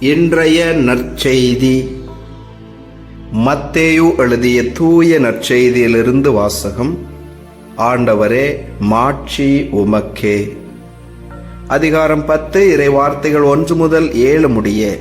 இன்றைய நற்செய்தி. மத்தேயு எழுதிய தூய நற்செய்தியிலிருந்து வாசகம் ஆண்டவரே மாட்சி உமக்கே. அதிகாரம் பத்து இறை வார்த்தைகள் ஒன்று முதல் ஏழு முடிய.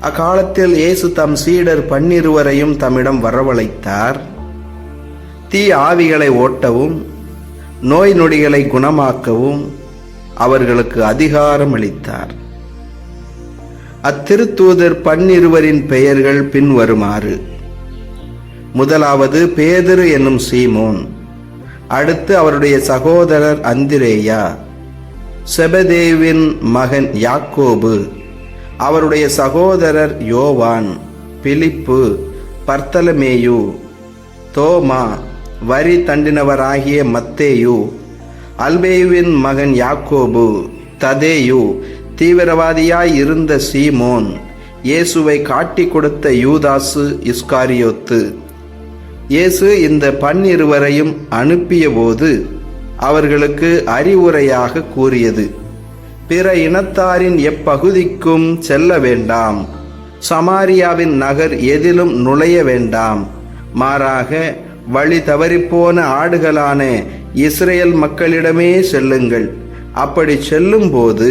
அக்காலத்தில் இயேசு தம் சீடர் பன்னிருவரையும் தம்மிடம் வரவழைத்தார். தீ ஆவிகளை ஓட்டவும் நோய் நொடிகளை குணமாக்கவும் அவர்களுக்கு அதிகாரம் அளித்தார் அத்திருத்தூதர் பன்னிருவரின் பெயர்கள் பின்வருமாறு. முதலாவது பேதரு என்னும் சீமோன். அடுத்து அவருடைய சகோதரர் அந்திரேயா. செபதேவின் மகன் யாக்கோபு. அவருடைய சகோதரர் யோவான். பிலிப்பு பர்த்தலமேயு. தோமா வரி தண்டினவராகிய மத்தேயு. அல்பேயுவின் மகன் யாக்கோபு. ததேயு தீவிரவாதியாய் இருந்த சீமோன் இயேசுவை காட்டி கொடுத்த யூதாசு இஸ்காரியோத்து. இயேசு இந்த பன்னிருவரையும் அனுப்பியபோது அவர்களுக்கு அறிவுரையாக கூறியது பிற இனத்தாரின் எப்பகுதிக்கும் செல்ல வேண்டாம். சமாரியாவின் நகர் எதிலும் நுழைய வேண்டாம். மாறாக வழி தவறிப்போன ஆடுகளான இஸ்ரேல் மக்களிடமே செல்லுங்கள். அப்படி செல்லும்போது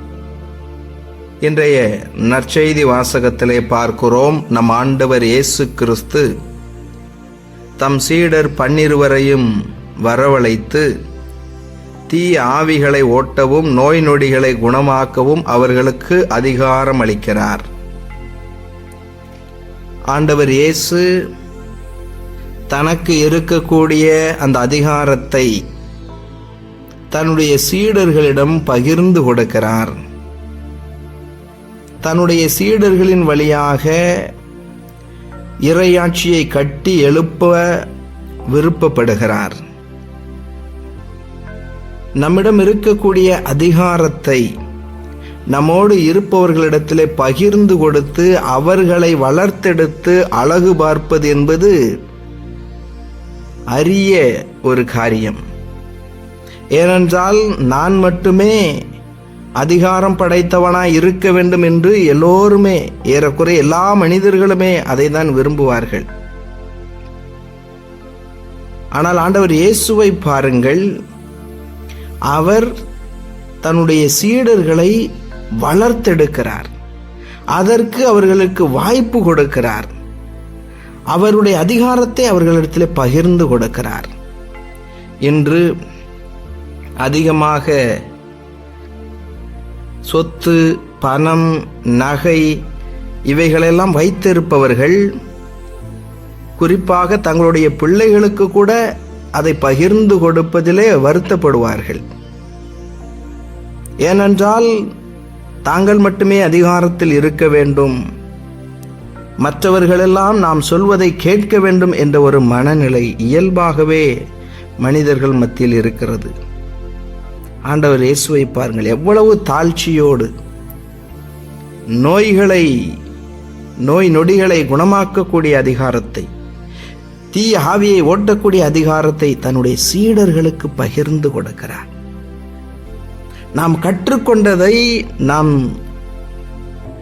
இன்றைய நற்செய்தி வாசகத்திலே பார்க்கிறோம் நம் ஆண்டவர் இயேசு கிறிஸ்து தம் சீடர் பன்னிருவரையும் வரவழைத்து தீ ஆவிகளை ஓட்டவும் நோய் நொடிகளை குணமாக்கவும் அவர்களுக்கு அதிகாரம் அளிக்கிறார். ஆண்டவர் இயேசு தனக்கு இருக்கக்கூடிய அந்த அதிகாரத்தை தன்னுடைய சீடர்களிடம் பகிர்ந்து கொடுக்கிறார். தன்னுடைய சீடர்களின் வழியாக இறையாட்சியை கட்டி எழுப்ப விருப்பப்படுகிறார். நம்மிடம் இருக்கக்கூடிய அதிகாரத்தை நம்மோடு இருப்பவர்களிடத்திலே பகிர்ந்து கொடுத்து அவர்களை வளர்த்தெடுத்து அழகு பார்ப்பது என்பது அரிய ஒரு காரியம். ஏனென்றால் நான் மட்டுமே அதிகாரம் படைத்தவனாய் இருக்க வேண்டும் என்று எல்லோருமே ஏறக்குறைய எல்லா மனிதர்களுமே அதை தான் விரும்புவார்கள். ஆனால் ஆண்டவர் இயேசுவை பாருங்கள் அவர் தன்னுடைய சீடர்களை வளர்த்தெடுக்கிறார். அதற்கு அவர்களுக்கு வாய்ப்பு கொடுக்கிறார். அவருடைய அதிகாரத்தை அவர்களிடத்தில் பகிர்ந்து கொடுக்கிறார். என்று அதிகமாக சொத்து பணம் நகை இவைகளெல்லாம் வைத்திருப்பவர்கள் குறிப்பாக தங்களுடைய பிள்ளைகளுக்கு கூட அதை பகிர்ந்து கொடுப்பதிலே வருத்தப்படுவார்கள். ஏனென்றால் தாங்கள் மட்டுமே அதிகாரத்தில் இருக்க வேண்டும். மற்றவர்களெல்லாம் நாம் சொல்வதை கேட்க வேண்டும் என்ற ஒரு மனநிலை இயல்பாகவே மனிதர்கள் மத்தியில் இருக்கிறது. ஆண்டவர் இயேசுவை பாருங்கள். எவ்வளவு தாழ்ச்சியோடு நோய்களை நோய் நொடிகளை குணமாக்கக்கூடிய அதிகாரத்தை தீ ஆவியை ஓட்டக்கூடிய அதிகாரத்தை தன்னுடைய சீடர்களுக்கு பகிர்ந்து கொடுக்கிறார். நாம் கற்றுக்கொண்டதை நாம்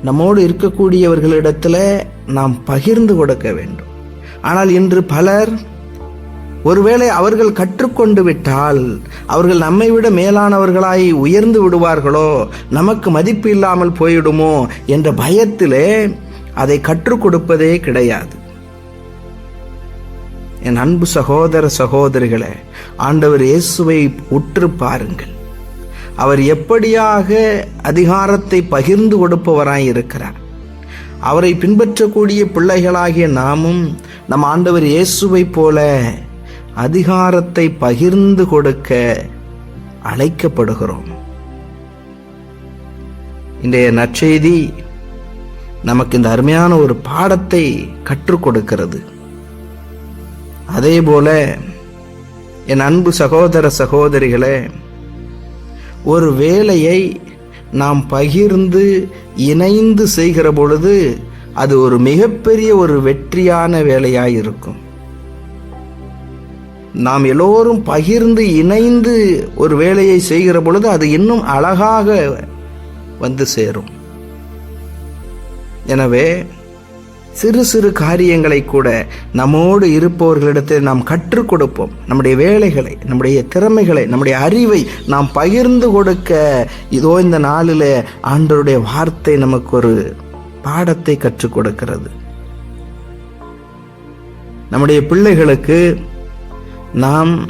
நம்மோடு இருக்கக்கூடியவர்களிடத்தில் நாம் பகிர்ந்து கொடுக்க வேண்டும். ஆனால் இன்று பலர் ஒருவேளை அவர்கள் கற்றுக்கொண்டு விட்டால் அவர்கள் நம்மை விட மேலானவர்களாய் உயர்ந்து விடுவார்களோ நமக்கு மதிப்பு இல்லாமல் போயிடுமோ என்ற பயத்திலே அதை கற்றுக் கொடுப்பதே கிடையாது. என் அன்பு சகோதர சகோதரிகளே ஆண்டவர் இயேசுவை உற்று பாருங்கள். அவர் எப்படியாக அதிகாரத்தை பகிர்ந்து கொடுப்பவராய் இருக்கிறார். அவரை பின்பற்றக்கூடிய பிள்ளைகளாகிய நாமும் நம் ஆண்டவர் இயேசுவை போல அதிகாரத்தை பகிர்ந்து கொடுக்க அழைக்கப்படுகிறோம். இன்றைய நற்செய்தி நமக்கு இந்த அருமையான ஒரு பாடத்தை கற்றுக் கொடுக்கிறது. அதே போல என் அன்பு சகோதர சகோதரிகளே ஒரு வேலையை நாம் பகிர்ந்து இணைந்து செய்கிற பொழுது அது ஒரு மிகப்பெரிய ஒரு வெற்றியான வேலையாக இருக்கும். நாம் எல்லோரும் பகிர்ந்து இணைந்து ஒரு வேலையை செய்கிற பொழுது அது இன்னும் அழகாக வந்து சேரும். எனவே சிறு சிறு காரியங்களை கூட நம்மோடு இருப்பவர்களிடத்தில் நாம் கற்றுக் கொடுப்போம். நம்முடைய வேலைகளை நம்முடைய திறமைகளை நம்முடைய அறிவை நாம் பகிர்ந்து கொடுக்க இதோ இந்த நாளில் ஆண்டருடைய வார்த்தை நமக்கு ஒரு பாடத்தை கற்றுக் கொடுக்கிறது. நம்முடைய பிள்ளைகளுக்கு நாம்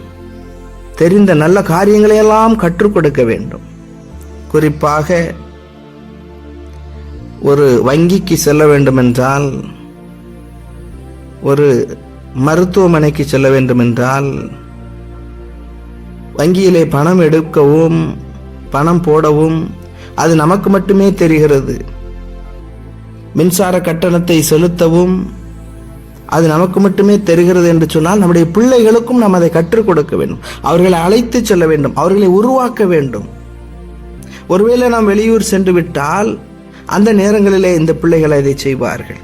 தெரிந்த நல்ல காரியங்களையெல்லாம் கற்றுக் கொடுக்க வேண்டும். குறிப்பாக ஒரு வங்கிக்கு செல்ல வேண்டுமென்றால் ஒரு மருத்துவமனைக்கு செல்ல வேண்டுமென்றால் வங்கியிலே பணம் எடுக்கவும் பணம் போடவும் அது நமக்கு மட்டுமே தெரிகிறது. மின்சார கட்டணத்தை செலுத்தவும் அது நமக்கு மட்டுமே தெரிகிறது என்று சொன்னால் நம்முடைய பிள்ளைகளுக்கும் நாம் அதை கற்றுக் கொடுக்க வேண்டும். அவர்களை அழைத்து செல்ல வேண்டும். அவர்களை உருவாக்க வேண்டும். ஒருவேளை நாம் வெளியூர் சென்று விட்டால் அந்த நேரங்களிலே இந்த பிள்ளைகள் அதை செய்வார்கள்.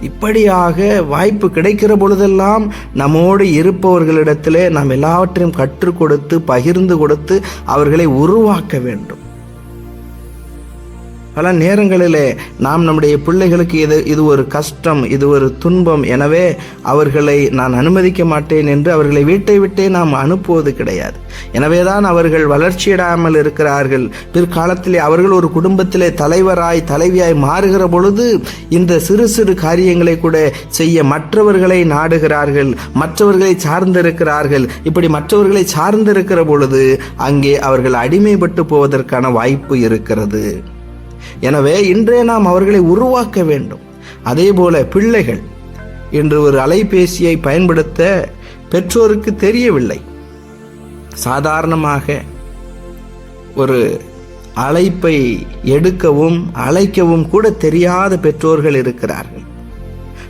இப்படியாக வாய்ப்பு கிடைக்கிற பொழுதெல்லாம் நம்மோடு இருப்பவர்களிடத்திலே நாம் எல்லாவற்றையும் கற்றுக் கொடுத்து பகிர்ந்து கொடுத்து அவர்களை உருவாக்க வேண்டும். பல நேரங்களிலே நாம் நம்முடைய பிள்ளைகளுக்கு இது இது ஒரு கஷ்டம் இது ஒரு துன்பம். எனவே அவர்களை நான் அனுமதிக்க மாட்டேன் என்று அவர்களை வீட்டை விட்டே நாம் அனுப்புவது கிடையாது. எனவேதான் அவர்கள் வளர்ச்சியிடாமல் இருக்கிறார்கள். பிற்காலத்திலே அவர்கள் ஒரு குடும்பத்திலே தலைவராய் தலைவியாய் மாறுகிற பொழுது இந்த சிறு சிறு காரியங்களை கூட செய்ய மற்றவர்களை நாடுகிறார்கள் மற்றவர்களை சார்ந்திருக்கிறார்கள். இப்படி மற்றவர்களை சார்ந்திருக்கிற பொழுது அங்கே அவர்கள் அடிமைப்பட்டு போவதற்கான வாய்ப்பு இருக்கிறது. எனவே இன்றே நாம் அவர்களை உருவாக்க வேண்டும். அதே போல பிள்ளைகள் இன்று ஒரு அலைபேசியை பயன்படுத்த பெற்றோருக்கு தெரியவில்லை. சாதாரணமாக ஒரு அழைப்பை எடுக்கவும் அழைக்கவும் கூட தெரியாத பெற்றோர்கள் இருக்கிறார்கள்.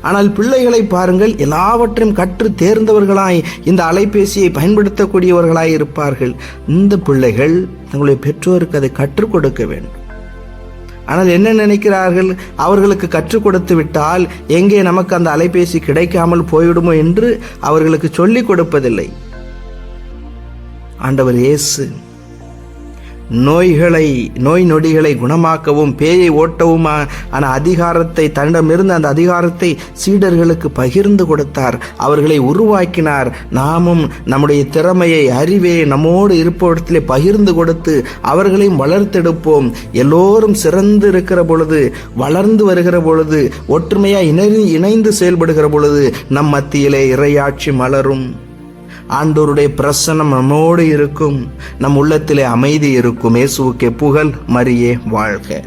ஆனால் பிள்ளைகளை பாருங்கள் எல்லாவற்றையும் கற்று தேர்ந்தவர்களாய் இந்த அலைபேசியை பயன்படுத்தக்கூடியவர்களாய் இருப்பார்கள். இந்த பிள்ளைகள் தங்களுடைய பெற்றோருக்கு அதை கற்றுக் கொடுக்க வேண்டும். ஆனால் என்ன நினைக்கிறார்கள்? அவர்களுக்கு கற்றுக் கொடுத்து விட்டால் எங்கே நமக்கு அந்த அலைபேசி கிடைக்காமல் போய்விடுமோ என்று அவர்களுக்கு சொல்லிக் கொடுப்பதில்லை. ஆண்டவர் இயேசு நோய்களை நோய் நொடிகளை குணமாக்கவும் பேயை ஓட்டவும் ஆன அதிகாரத்தை தன்னிடமிருந்து அந்த அதிகாரத்தை சீடர்களுக்கு பகிர்ந்து கொடுத்தார். அவர்களை உருவாக்கினார். நாமும் நம்முடைய திறமையை அறிவே நம்மோடு இருப்பவற்றிலே பகிர்ந்து கொடுத்து அவர்களையும் வளர்த்தெடுப்போம். எல்லோரும் சிறந்து இருக்கிற பொழுது வளர்ந்து வருகிற பொழுது ஒற்றுமையாக இணை இணைந்து செயல்படுகிற பொழுது நம் மத்தியிலே இறையாட்சி மலரும். ஆண்டோருடைய பிரசன்னம் நம்மோடு இருக்கும். நம் உள்ளத்திலே அமைதி இருக்கும். இயேசுவுக்கே புகழ் மரியே வாழ்க.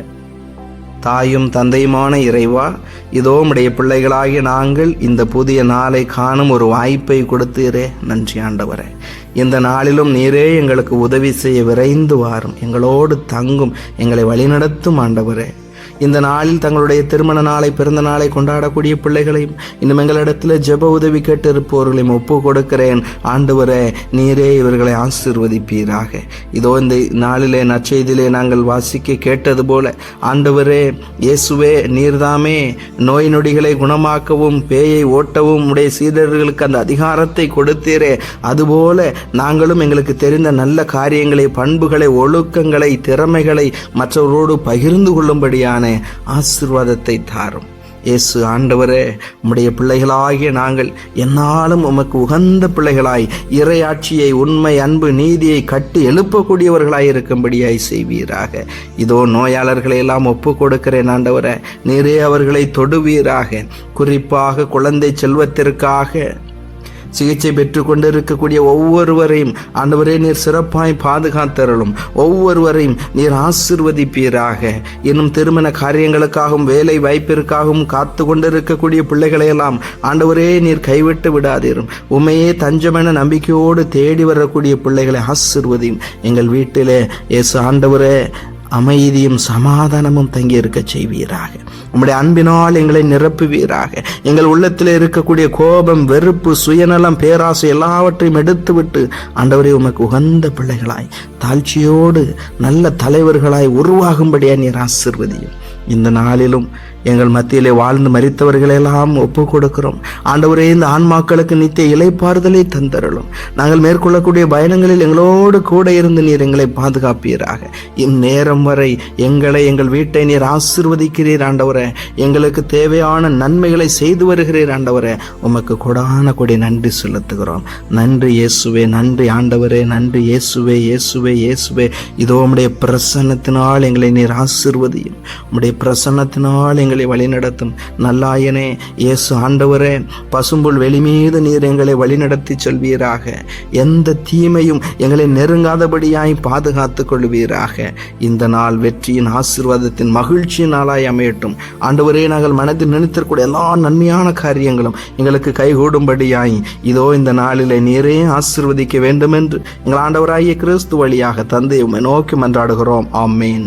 தாயும் தந்தையுமான இறைவா இதோ உடைய பிள்ளைகளாகிய நாங்கள் இந்த புதிய நாளை காணும் ஒரு வாய்ப்பை கொடுத்தீரே நன்றி ஆண்டவரே. இந்த நாளிலும் நீரே எங்களுக்கு உதவி செய்ய விரைந்து வாரும். எங்களோடு தங்கும் எங்களை வழிநடத்தும் ஆண்டவரே. இந்த நாளில் தங்களுடைய திருமண நாளை பிறந்த நாளை கொண்டாடக்கூடிய பிள்ளைகளையும் இன்னும் எங்களிடத்தில் ஜெப உதவி கேட்டு இருப்பவர்களையும் ஒப்பு கொடுக்கிறேன் ஆண்டவரே நீரே இவர்களை ஆசிர்வதிப்பீராக. இதோ இந்த நாளிலே நற்செய்தியிலே நாங்கள் வாசிக்க கேட்டது போல ஆண்டவரே இயேசுவே நீர்தாமே நோய் நொடிகளை குணமாக்கவும் பேயை ஓட்டவும் உடைய சீடர்களுக்கு அந்த அதிகாரத்தை கொடுத்தீரே. அதுபோல நாங்களும் எங்களுக்கு தெரிந்த நல்ல காரியங்களை பண்புகளை ஒழுக்கங்களை திறமைகளை மற்றவரோடு பகிர்ந்து கொள்ளும்படியாக கொள்ளும்படியான ஆசிர்வாதத்தை தாரும். இயேசு ஆண்டவரே உம்முடைய பிள்ளைகளாகிய நாங்கள் என்னாலும் உமக்கு உகந்த பிள்ளைகளாய் இறையாட்சியை உண்மை அன்பு நீதியை கட்டி எழுப்பக்கூடியவர்களாய் இருக்கும்படியாய் செய்வீராக. இதோ நோயாளர்களை எல்லாம் ஒப்பு கொடுக்கிறேன் ஆண்டவரே நீரே அவர்களை தொடுவீராக. குறிப்பாக குழந்தை செல்வத்திற்காக சிகிச்சை பெற்று கொண்டிருக்கக்கூடிய ஒவ்வொருவரையும் ஆண்டவரே நீர் சிறப்பாய் பாதுகாத்தருளும். ஒவ்வொருவரையும் நீர் ஆசிர்வதிப்பீராக. இன்னும் திருமண காரியங்களுக்காகவும் வேலை வாய்ப்பிற்காகவும் காத்து கொண்டிருக்கக்கூடிய பிள்ளைகளையெல்லாம் ஆண்டவரே நீர் கைவிட்டு விடாதீரும். உண்மையே தஞ்சமென நம்பிக்கையோடு தேடி வரக்கூடிய பிள்ளைகளை ஆசிர்வதியும். எங்கள் வீட்டிலே இயேசு ஆண்டவரே அமைதியும் சமாதானமும் தங்கியிருக்க செய்வீராக. உம்முடைய அன்பினால் எங்களை நிரப்புவீராக. எங்கள் உள்ளத்தில் இருக்கக்கூடிய கோபம் வெறுப்பு சுயநலம் பேராசை எல்லாவற்றையும் எடுத்துவிட்டு ஆண்டவரே உமக்கு உகந்த பிள்ளைகளாய் தாழ்ச்சியோடு நல்ல தலைவர்களாய் உருவாகும்படியா நீர் ஆசிர்வதியும். இந்த நாளிலும் எங்கள் மத்தியிலே வாழ்ந்து மறித்தவர்களெல்லாம் ஒப்பு கொடுக்கிறோம் ஆண்டவரே இந்த ஆன்மாக்களுக்கு நித்திய இலைப்பாறுதலை தந்தருளும். நாங்கள் மேற்கொள்ளக்கூடிய பயணங்களில் எங்களோடு கூட இருந்து நீர் எங்களை பாதுகாப்பீராக. இந்நேரம் வரை எங்களை எங்கள் வீட்டை நீர் ஆசிர்வதிக்கிறீர் ஆண்டவரே. எங்களுக்கு தேவையான நன்மைகளை செய்து வருகிறீர் ஆண்டவரே. உமக்கு கொடான கொடி நன்றி செலுத்துகிறோம். நன்றி இயேசுவே நன்றி ஆண்டவரே நன்றி இயேசுவே இயேசுவே இயேசுவே. இதோ உம்முடைய பிரசன்னத்தினால் எங்களை நீர் ஆசிர்வதியும். உம்முடைய பிரசன்னத்தினால் எங்களை வழிநடத்தும். நல்லாயனே இயேசு ஆண்டவரே பசும்புல் வெளி மீது நீர் எங்களை வழிநடத்தி செல்வீராக. எந்த தீமையும் எங்களை நெருங்காதபடியாய் பாதுகாத்துக் கொள்வீராக. இந்த நாள் வெற்றியின் ஆசீர்வாதத்தின் மகிழ்ச்சியின் நாளாய் அமையட்டும். ஆண்டவரே நாங்கள் மனதில் நினைத்திருக்கூடிய எல்லா நன்மையான காரியங்களும் எங்களுக்கு கைகூடும்படியாய் இதோ இந்த நாளிலே நீரே ஆசிர்வதிக்க வேண்டும் என்று எங்கள் ஆண்டவராகிய கிறிஸ்து வழியாக தந்தை உம்மை நோக்கி மன்றாடுகிறோம். ஆமேன்.